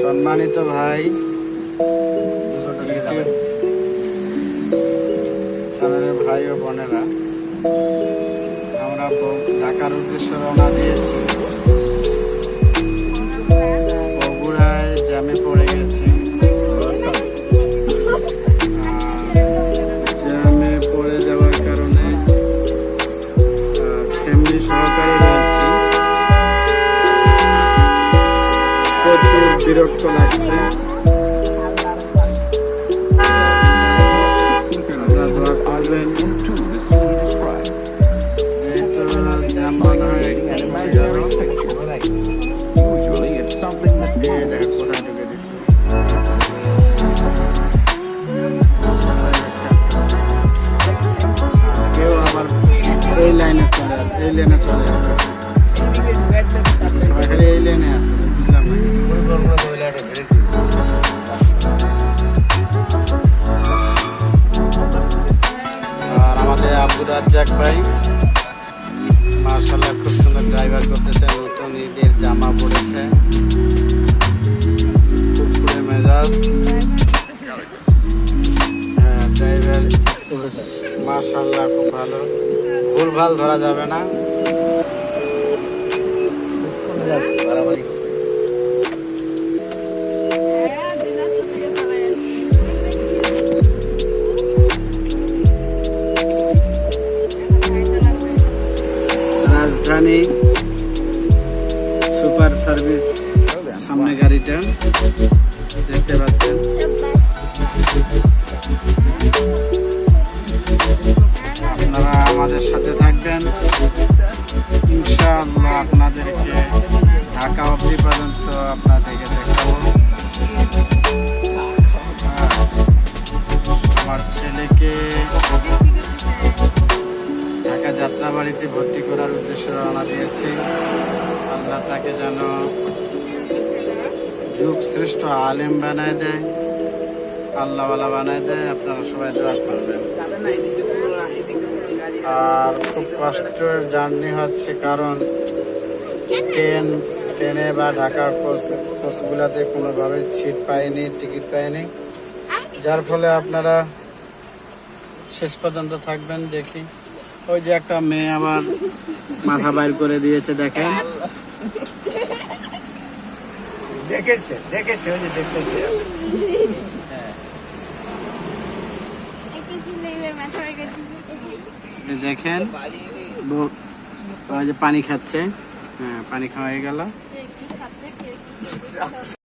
সম্মানিত ভাই চ্যানেলের ভাই ও বোনেরা, আমরা ঢাকার উদ্দেশ্যে রওনা দিয়েছি। বগুড়ায় জ্যামে পড়ে গেছি। বিরক্ত লাগছে। আব্দুর রাজ্জাক ভাই। মার্শাল্লাহ খুব সুন্দর ড্রাইভার করতেছে, নতুন ঈদের জামা পড়েছে মেজাজ। হ্যাঁ ড্রাইভার মার্শাল্লাহ খুব ভালো। ভুল ভালো ধরা যাবে না। রাজধানী সুপার সার্ভিস সামনে গাড়িটা। দেখতে পাচ্ছেন। আপনারা আমাদের সাথে থাকবেন। ইনশাআল্লাহ আপনাদেরকে ঢাকা অবধি পর্যন্ত আপনাদেরকে দেখাবো। যাত্রাবাড়িতে ভর্তি করার উদ্দেশ্যে রওনা দিয়েছি। আল্লাহ তাকে যেন যুগ শ্রেষ্ঠ আলেম বানায় দেয়, আল্লাহওয়ালা বানায় দেয়, আপনারা সবাই দোয়া করবেন। আর খুব কষ্টের জার্নি হচ্ছে কারণ ট্রেন, ট্রেনে বা ঢাকার কোচ, কোচগুলোতে কোনোভাবে সিট পাইনি, টিকিট পাইনি। যার ফলে আপনারা শেষ পর্যন্ত থাকবেন দেখি। ওই যে একটা মেয়ে আমার মাথা বাইর করে দিয়েছে দেখেন। দেখেছে দেখেছে ওই যে দেখেছে। দেখেন ওই যে পানি খাচ্ছে। হ্যাঁ পানি খাওয়া হয়ে গেল।